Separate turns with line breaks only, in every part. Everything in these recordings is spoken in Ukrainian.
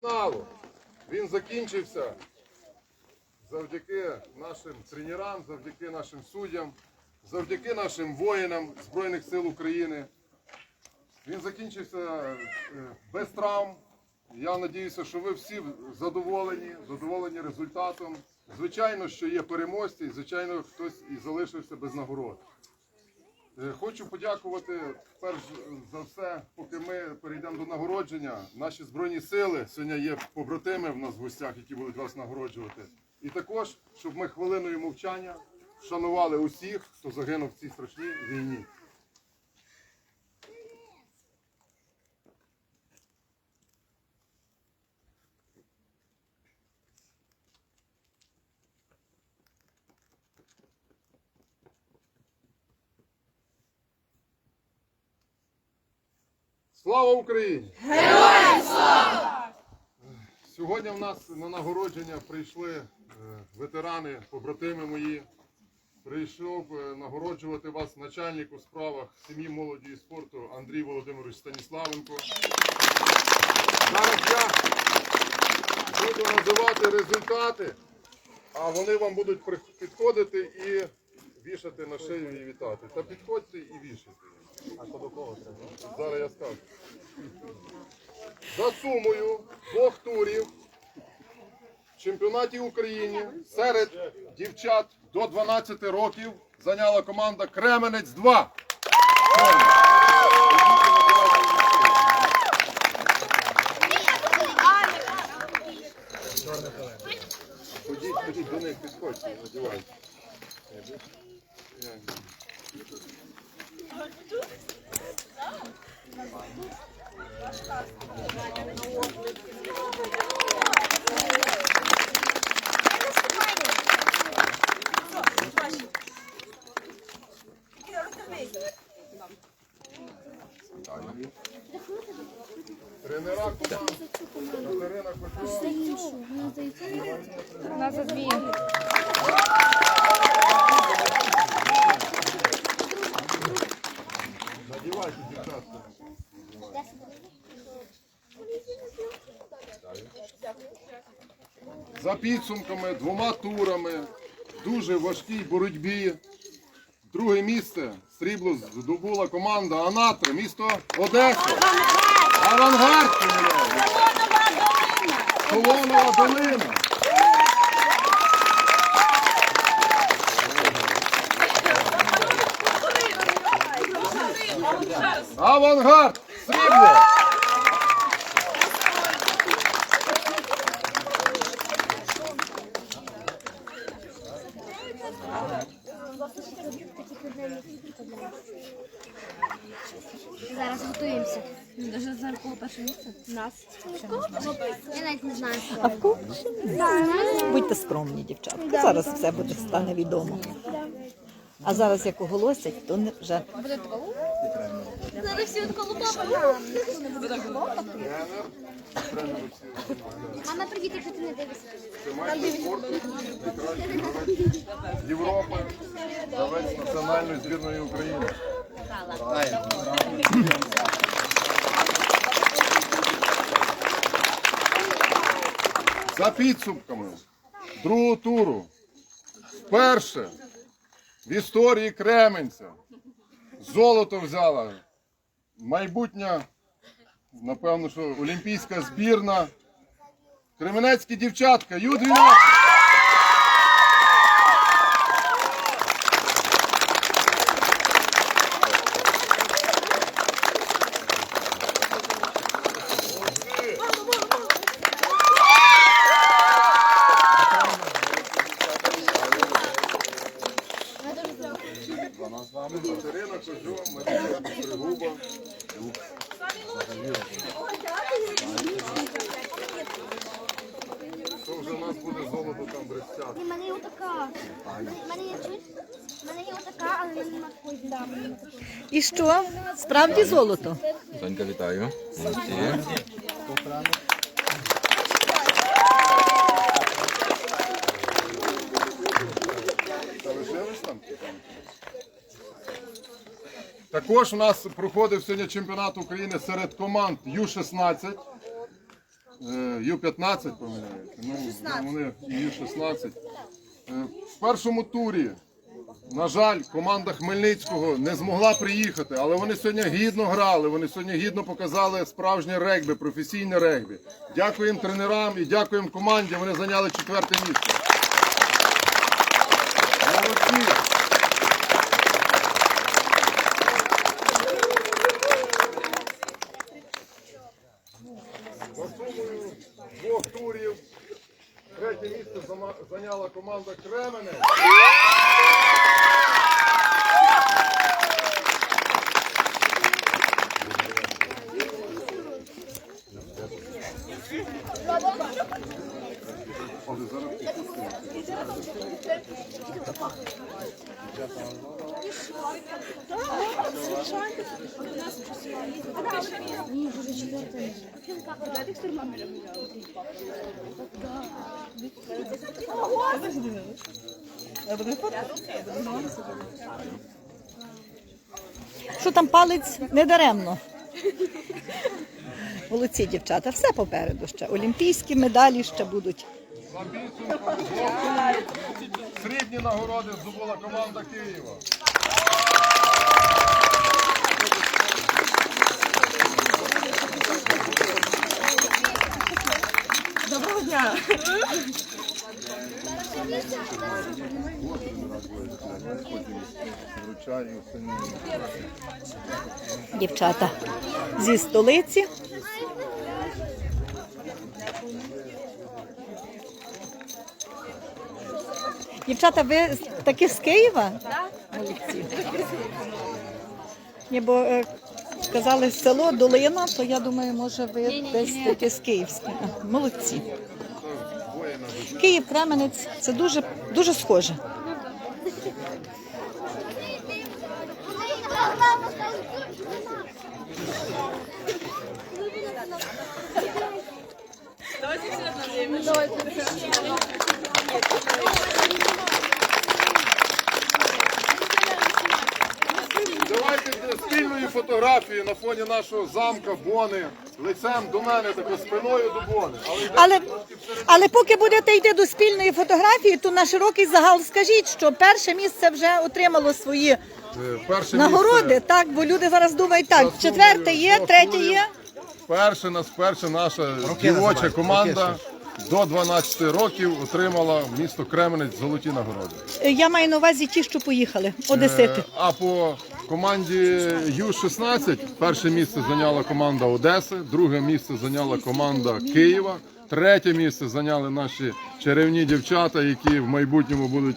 фіналу. Він закінчився завдяки нашим тренерам, завдяки нашим суддям, завдяки нашим воїнам Збройних сил України. Він закінчився е, без травм. Я сподіваюся, що ви всі задоволені, задоволені результатом. Звичайно, що є переможці, і звичайно, хтось і залишився без нагород. Е, Хочу подякувати перш за все, поки ми перейдемо до нагородження. Наші збройні сили сьогодні є побратими в нас в гостях, які будуть вас нагороджувати. І також, щоб ми хвилиною мовчання вшанували усіх, хто загинув в цій страшній війні. Слава Україні! Героям слава! Сьогодні в нас на нагородження прийшли е, ветерани, побратими мої. Прийшов е, нагороджувати вас начальник у справах сім'ї молоді і спорту Андрій Володимирович Станіславенко. Зараз я буду називати результати, а вони вам будуть підходити і вішати на шию і вітати. Та підходьте і вішайте. Зараз я скажу. За сумою двох турів в чемпіонаті України серед дівчат до 12 років зайняла команда Кременець 2. Ходіть, ходіть до них, підходьте, надівайте. Тренера команди Катерина Кочова.
На задві.
Надівайте, дівчатка. За підсумками двома турами, дуже важкій боротьбі. Друге місце срібло здобула команда Анатри, місто Одеса. Авангард! Солонова долина. Авангард! Срібло!
Зараз готуємося.
Даже за кого перше місце?
Нас. Я навіть не знаю.
А в кого? Будьте скромні, дівчатка. Зараз все буде стане відомо. А зараз як оголосять, то не вже
Зараз всі
Тренер. Тренер.
Мама, привіт, якщо ти не дивишся.
Найкращий гравець Європи, гравець національної збірної України. За підсумками. Другого туру. Вперше в історії Кременця. Золото взяла. Майбутня, напевно, що олімпійська збірна. Кременецькі дівчатка, Ю-12. Катерина Кожо, Марія Пригуба. Що вже у нас буде золото там брестяти?
У мене є отака. У мене є чуть. У мене є отака, але я не на такої.
і що? Справді золото?
Сонька, вітаю. Молодці.
Також у нас проходив сьогодні чемпіонат України серед команд Ю-16. е, Ю-15 помиляється. Ну, вони Ю-16. Е, В першому турі, на жаль, команда Хмельницького не змогла приїхати, але вони сьогодні гідно грали, вони сьогодні гідно показали справжнє регбі, професійне регбі. Дякуємо тренерам і дякуємо команді, вони зайняли четверте місце. Молодці! За сумою двох турів третє місце зама- команда Кремене.
Що там палець не даремно. Молодці дівчата, все попереду ще. Олімпійські медалі ще будуть.
Срібні нагороди здобула команда Києва.
Дня.
Дівчата зі столиці. Дівчата, ви таки з Києва? Так. Ні, бо е, сказали село Долина, то я думаю, може ви десь таки з Київська. Молодці. Київ, Кременець це дуже, дуже схоже.
Давайте для спільної фотографії на фоні нашого замка Бони, лицем до мене, тако спиною до Бони. Але
Але, поки будете йти до спільної фотографії, то на широкий загал скажіть, що перше місце вже отримало свої
Е, Перше
нагороди,
місце
так, бо люди зараз думають, так,
за
четверте є, третє є.
Перше нас перша наша дівоча команда до 12 років отримала місто Кременець золоті нагороди.
Е, Я маю на увазі ті, що поїхали, одесити.
Е, А по команді Ю-16 перше місце зайняла команда Одеси, друге місце зайняла команда Києва, третє місце зайняли наші чарівні дівчата, які в майбутньому будуть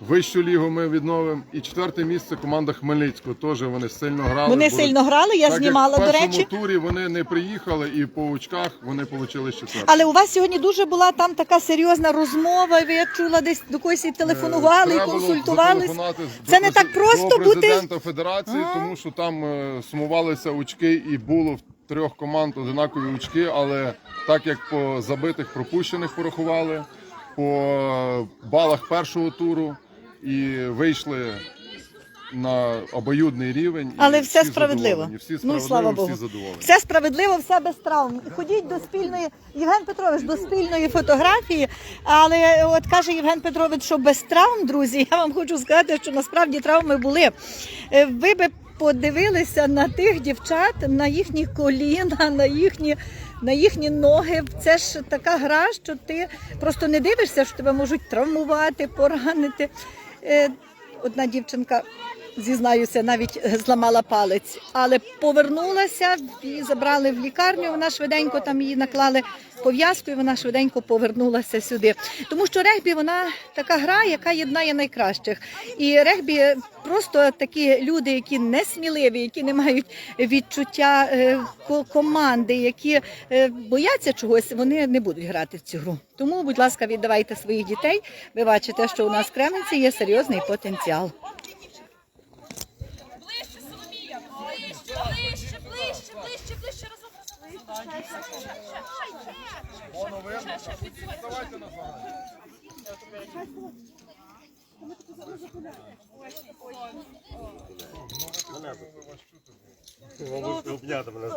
вищу лігу ми відновимо. І четверте місце команда Хмельницького. Теж вони сильно грали.
Вони
були-
сильно грали, я
так,
знімала,
як
до
в першому
речі.
турі вони не приїхали і по очках вони отримали четверте.
Але у вас сьогодні дуже була там така серйозна розмова. Ви я чула десь до когось і телефонували, і
Е, Треба було
консультувались.
зателефонувати з-
Це
до
не так просто
до
бути.
президента федерації, тому що там е, сумувалися очки і було в трьох команд одинакові очки, але так як по забитих пропущених порахували, по балах першого туру і вийшли на обоюдний рівень. і
Але все
всі
справедливо.
задоволені, Всі
Ну
справедливо,
слава Богу.
всі задоволені.
Все справедливо, все без травм. Ходіть до спільної Євген Петрович до спільної фотографії. Але от каже Євген Петрович, що без травм, друзі, я вам хочу сказати, що насправді травми були. Е, Ви би подивилися на тих дівчат, на їхні коліна, на їхні. На їхні ноги це ж така гра, що ти просто не дивишся, що тебе можуть травмувати, поранити. Y, Jedna dziewczynka зізнаюся, навіть зламала палець, але повернулася, її забрали в лікарню. Вона швиденько там її наклали пов'язку, і вона швиденько повернулася сюди. Тому що регбі вона така гра, яка єднає найкращих. І регбі просто такі люди, які не сміливі, які не мають відчуття е, ко- команди, які е, бояться чогось, вони не будуть грати в цю гру. Тому, будь ласка, віддавайте своїх дітей. Ви бачите, що у нас в Кременці є серйозний потенціал.
Давайте.
Мабуть, обняти мене з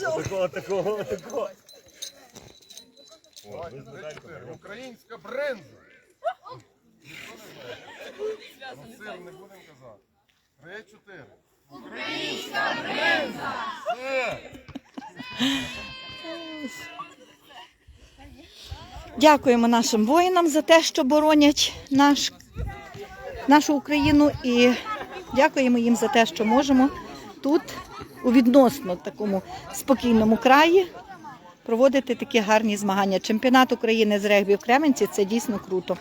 Такого, такого, такого.
Українська бренза. Не сир будемо казати. Три-чотири. Українська бренза. Все.
Дякуємо нашим воїнам за те, що боронять наш, нашу Україну, і дякуємо їм за те, що можемо тут, у відносно такому спокійному краї, проводити такі гарні змагання. Чемпіонат України з регбі в Кременці це дійсно круто.